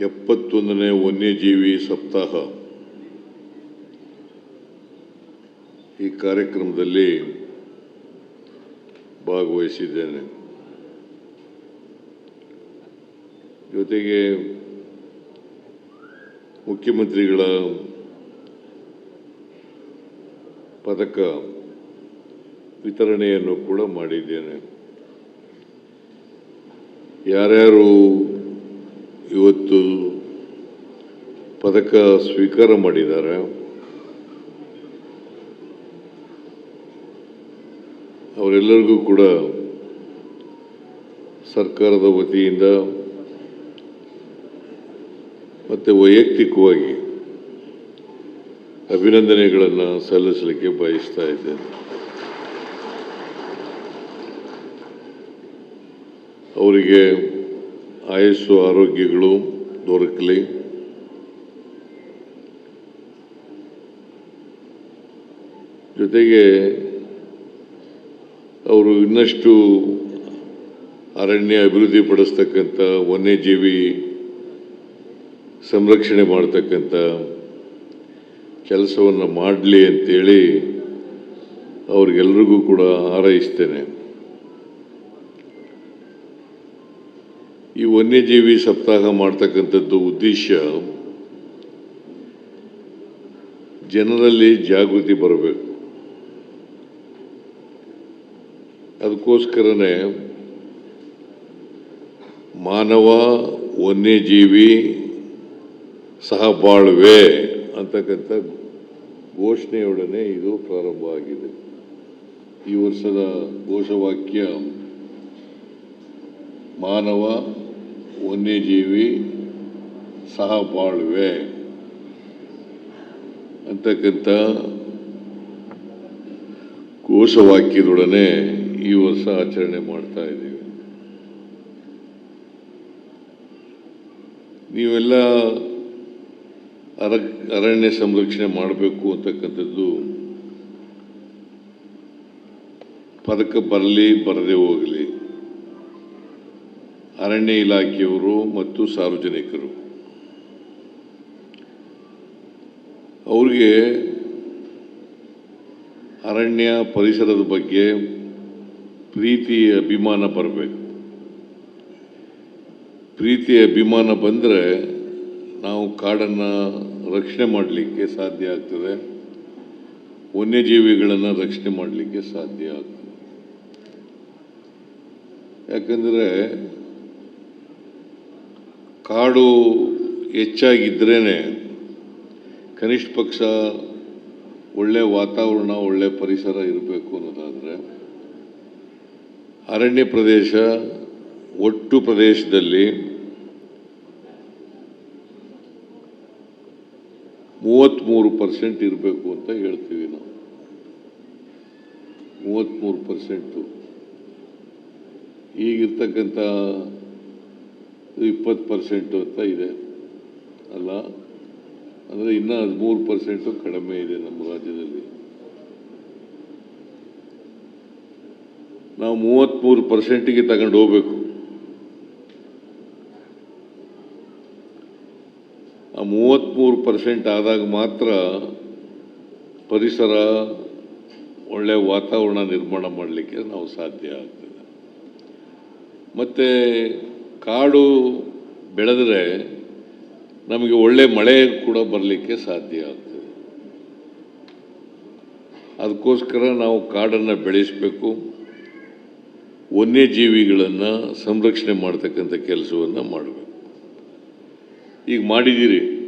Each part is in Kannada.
ಎಪ್ಪತ್ತೊಂದನೇ ವನ್ಯಜೀವಿ ಸಪ್ತಾಹ. ಈ ಕಾರ್ಯಕ್ರಮದಲ್ಲಿ ಭಾಗವಹಿಸಿದ್ದೇನೆ. ಜೊತೆಗೆ ಮುಖ್ಯಮಂತ್ರಿಗಳ ಪದಕ ವಿತರಣೆಯನ್ನು ಕೂಡ ಮಾಡಿದ್ದೇನೆ. ಯಾರ್ಯಾರು ಇವತ್ತು ಪದಕ ಸ್ವೀಕಾರ ಮಾಡಿದ್ದಾರೆ. ಅವರೆಲ್ಲರಿಗೂ ಕೂಡ ಸರ್ಕಾರದ ವತಿಯಿಂದ ಮತ್ತು ವೈಯಕ್ತಿಕವಾಗಿ ಅಭಿನಂದನೆಗಳನ್ನು ಸಲ್ಲಿಸಲಿಕ್ಕೆ ಬಯಸ್ತಾ ಇದ್ದೇನೆ. ಅವರಿಗೆ ಆಯಸ್ಸು ಆರೋಗ್ಯಗಳು ದೊರಕಲಿ. ಜೊತೆಗೆ ಅವರು ಇನ್ನಷ್ಟು ಅರಣ್ಯ ಅಭಿವೃದ್ಧಿಪಡಿಸ್ತಕ್ಕಂಥ ವನ್ಯಜೀವಿ ಸಂರಕ್ಷಣೆ ಮಾಡ್ತಕ್ಕಂಥ ಕೆಲಸವನ್ನು ಮಾಡಲಿ ಅಂತೇಳಿ ಅವ್ರಿಗೆಲ್ರಿಗೂ ಕೂಡ ಹಾರೈಸ್ತೇನೆ. ಈ ವನ್ಯಜೀವಿ ಸಪ್ತಾಹ ಮಾಡ್ತಕ್ಕಂಥದ್ದು ಉದ್ದೇಶ ಜನರಲ್ಲಿ ಜಾಗೃತಿ ಬರಬೇಕು. ಅದಕ್ಕೋಸ್ಕರನೇ ಮಾನವ, ವನ್ಯಜೀವಿ ಸಹಬಾಳ್ವೆ ಅಂತಕ್ಕಂಥ ಘೋಷಣೆಯೊಡನೆ ಇದು ಪ್ರಾರಂಭ ಆಗಿದೆ. ಈ ವರ್ಷದ ಘೋಷವಾಕ್ಯ ಮಾನವ ವನ್ಯಜೀವಿ ಸಹಬಾಳ್ವೆ ಅಂತಕ್ಕಂಥ ಘೋಷವಾಕ್ಯದೊಡನೆ ಈ ವರ್ಷ ಆಚರಣೆ ಮಾಡ್ತಾ ಇದ್ದೀವಿ. ನೀವೆಲ್ಲ ಅರ ಅರಣ್ಯ ಸಂರಕ್ಷಣೆ ಮಾಡಬೇಕು ಅಂತಕ್ಕಂಥದ್ದು ಪದಕ ಬರಲಿ, ಬರದೇ ಹೋಗಲಿ. ಅರಣ್ಯ ಇಲಾಖೆಯವರು ಮತ್ತು ಸಾರ್ವಜನಿಕರು. ಅವ್ರಿಗೆ ಅರಣ್ಯ ಪರಿಸರದ ಬಗ್ಗೆ ಪ್ರೀತಿ ಅಭಿಮಾನ ಬರಬೇಕು. ಪ್ರೀತಿ ಅಭಿಮಾನ ಬಂದರೆ ನಾವು ಕಾಡನ್ನು ರಕ್ಷಣೆ ಮಾಡಲಿಕ್ಕೆ ಸಾಧ್ಯ ಆಗ್ತದೆ. ವನ್ಯಜೀವಿಗಳನ್ನು ರಕ್ಷಣೆ ಮಾಡಲಿಕ್ಕೆ ಸಾಧ್ಯ ಆಗ್ತದೆ. ಯಾಕಂದರೆ ಕಾಡು ಹೆಚ್ಚಾಗಿದ್ರೇ ಕನಿಷ್ಠ ಪಕ್ಷ ಒಳ್ಳೆಯ ವಾತಾವರಣ ಒಳ್ಳೆಯ ಪರಿಸರ ಇರಬೇಕು ಅನ್ನೋದಾದರೆ ಅರಣ್ಯ ಪ್ರದೇಶ, ಒಟ್ಟು ಪ್ರದೇಶದಲ್ಲಿ ಮೂವತ್ತ್ಮೂರು ಪರ್ಸೆಂಟ್ ಇರಬೇಕು ಅಂತ ಹೇಳ್ತೀವಿ ನಾವು. ಮೂವತ್ತ್ಮೂರು ಪರ್ಸೆಂಟು. ಈಗಿರ್ತಕ್ಕಂಥ ಇಪ್ಪತ್ತು ಪರ್ಸೆಂಟು ಅಂತ ಇದೆ. ಅಲ್ಲ, ಅಂದರೆ ಇನ್ನೂ ಹದಿಮೂರು ಪರ್ಸೆಂಟು ಕಡಿಮೆ ಇದೆ ನಮ್ಮ ರಾಜ್ಯದಲ್ಲಿ. ನಾವು ಮೂವತ್ತ್ಮೂರು ಪರ್ಸೆಂಟಿಗೆ ತಗೊಂಡು ಹೋಗ್ಬೇಕು. ಆ ಮೂವತ್ತ್ಮೂರು ಪರ್ಸೆಂಟ್ ಆದಾಗ ಮಾತ್ರ ಪರಿಸರ ಒಳ್ಳೆಯ ವಾತಾವರಣ ನಿರ್ಮಾಣ ಮಾಡಲಿಕ್ಕೆ ನಾವು ಸಾಧ್ಯ ಆಗ್ತದೆ. ಮತ್ತು ಕಾಡು ಬೆಳೆದರೆ ನಮಗೆ ಒಳ್ಳೆ ಮಳೆ ಕೂಡ ಬರಲಿಕ್ಕೆ ಸಾಧ್ಯ ಆಗ್ತದೆ. ಅದಕ್ಕೋಸ್ಕರ ನಾವು ಕಾಡನ್ನು ಬೆಳೆಸಬೇಕು. ವನ್ಯಜೀವಿಗಳನ್ನು ಸಂರಕ್ಷಣೆ ಮಾಡ್ತಕ್ಕಂಥ ಕೆಲಸವನ್ನು ಮಾಡಬೇಕು. ಈಗ ಮಾಡಿದ್ದೀರಿ.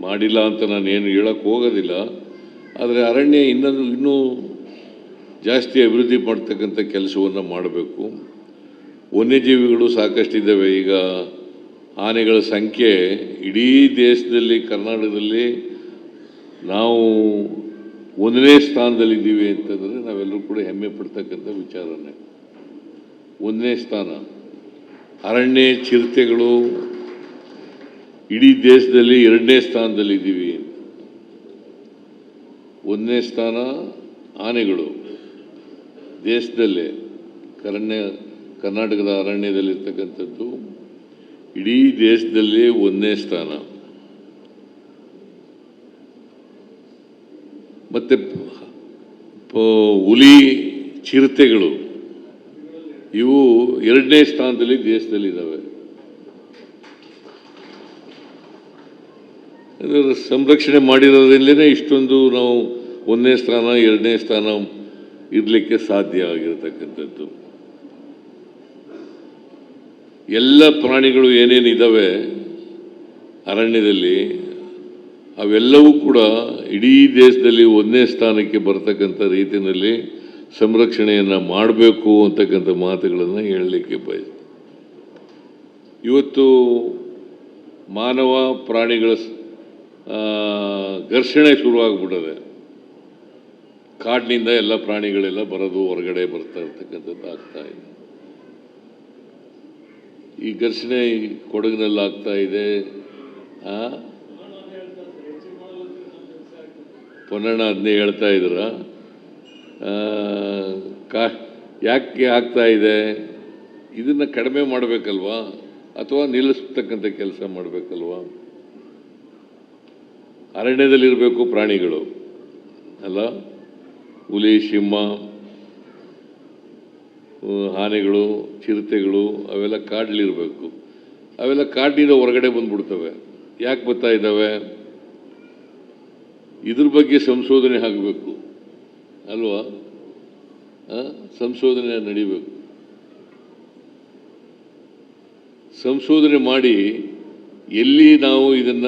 ಮಾಡಿಲ್ಲ ಅಂತ ನಾನು ಏನು ಹೇಳಕ್ಕೆ ಹೋಗೋದಿಲ್ಲ. ಆದರೆ ಅರಣ್ಯ ಇನ್ನೊಂದು, ಇನ್ನೂ ಜಾಸ್ತಿ ಅಭಿವೃದ್ಧಿ ಮಾಡ್ತಕ್ಕಂಥ ಕೆಲಸವನ್ನು ಮಾಡಬೇಕು. ವನ್ಯಜೀವಿಗಳು ಸಾಕಷ್ಟಿದ್ದಾವೆ. ಈಗ ಆನೆಗಳ ಸಂಖ್ಯೆ ಇಡೀ ದೇಶದಲ್ಲಿ, ಕರ್ನಾಟಕದಲ್ಲಿ ನಾವು ಒಂದನೇ ಸ್ಥಾನದಲ್ಲಿದ್ದೀವಿ ಅಂತಂದರೆ ನಾವೆಲ್ಲರೂ ಕೂಡ ಹೆಮ್ಮೆ ಪಡ್ತಕ್ಕಂಥ ವಿಚಾರನೇ. ಒಂದನೇ ಸ್ಥಾನ. ಅರಣ್ಯ ಚಿರತೆಗಳು ಇಡೀ ದೇಶದಲ್ಲಿ ಎರಡನೇ ಸ್ಥಾನದಲ್ಲಿದ್ದೀವಿ. ಒಂದನೇ ಸ್ಥಾನ ಆನೆಗಳು. ದೇಶದಲ್ಲೇ. ಕರಣ್ಯ ಕರ್ನಾಟಕದ ಅರಣ್ಯದಲ್ಲಿರ್ತಕ್ಕಂಥದ್ದು ಇಡೀ ದೇಶದಲ್ಲಿ ಒಂದನೇ ಸ್ಥಾನ. ಮತ್ತೆ ಹುಲಿ, ಚಿರತೆಗಳು, ಇವು ಎರಡನೇ ಸ್ಥಾನದಲ್ಲಿ ದೇಶದಲ್ಲಿ ಇದ್ದಾವೆ ಅದರ ಸಂರಕ್ಷಣೆ ಮಾಡಿರೋದ್ರಿಂದಲೇ ಇಷ್ಟೊಂದು ನಾವು ಒಂದನೇ ಸ್ಥಾನ, ಎರಡನೇ ಸ್ಥಾನ ಇರಲಿಕ್ಕೆ ಸಾಧ್ಯ ಆಗಿರತಕ್ಕಂಥದ್ದು. ಎಲ್ಲ ಪ್ರಾಣಿಗಳು ಏನೇನಿದ್ದಾವೆ ಅರಣ್ಯದಲ್ಲಿ, ಅವೆಲ್ಲವೂ ಕೂಡ ಇಡೀ ದೇಶದಲ್ಲಿ ಒಂದನೇ ಸ್ಥಾನಕ್ಕೆ ಬರ್ತಕ್ಕಂಥ ರೀತಿಯಲ್ಲಿ ಸಂರಕ್ಷಣೆಯನ್ನು ಮಾಡಬೇಕು ಅಂತಕ್ಕಂಥ ಮಾತುಗಳನ್ನು ಹೇಳಲಿಕ್ಕೆ ಬಯಸ್ತೀನಿ. ಇವತ್ತು ಮಾನವ ಪ್ರಾಣಿಗಳ ಘರ್ಷಣೆ ಶುರುವಾಗ್ಬಿಟ್ಟದೆ ಕಾಡಿನಿಂದ ಎಲ್ಲ ಪ್ರಾಣಿಗಳೆಲ್ಲ ಬರೋದು ಹೊರಗಡೆ ಬರ್ತಾ ಇರ್ತಕ್ಕಂಥದ್ದು ಆಗ್ತಾ ಇದೆ. ಈ ಘರ್ಷಣೆ ಕೊಡಗಿನಲ್ಲಿ ಆಗ್ತಾ ಇದೆ? ಪೊನ್ನಣ್ಣ ಅದನ್ನೇ ಹೇಳ್ತಾ ಇದ್ರ? ಕಾ, ಯಾಕೆ ಆಗ್ತಾ ಇದೆ? ಇದನ್ನು ಕಡಿಮೆ ಮಾಡಬೇಕಲ್ವಾ? ಅಥವಾ ನಿಲ್ಲಿಸ್ತಕ್ಕಂಥ ಕೆಲಸ ಮಾಡಬೇಕಲ್ವಾ? ಅರಣ್ಯದಲ್ಲಿರಬೇಕು ಪ್ರಾಣಿಗಳು. ಅಲ್ಲ? ಹುಲಿ, ಸಿಂಹ ಆನೆಗಳು, ಚಿರತೆಗಳು, ಅವೆಲ್ಲ ಕಾಡಲಿರಬೇಕು. ಅವೆಲ್ಲ ಕಾಡಿನಿಂದ ಹೊರಗಡೆ ಬಂದ್ಬಿಡ್ತವೆ. ಯಾಕೆ ಬರ್ತಾ ಇದ್ದಾವೆ? ಇದ್ರ ಬಗ್ಗೆ ಸಂಶೋಧನೆ ಆಗಬೇಕು. ಅಲ್ವಾ? ಸಂಶೋಧನೆ ನಡಿಬೇಕು. ಸಂಶೋಧನೆ ಮಾಡಿ ಎಲ್ಲಿ ನಾವು ಇದನ್ನ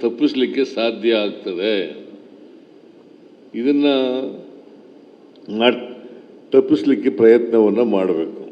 ತಪ್ಪಿಸ್ಲಿಕ್ಕೆ ಸಾಧ್ಯ ಆಗ್ತದೆ? ಇದನ್ನ ತಪ್ಪಿಸ್ಲಿಕ್ಕೆ ಪ್ರಯತ್ನವನ್ನು ಮಾಡಬೇಕು.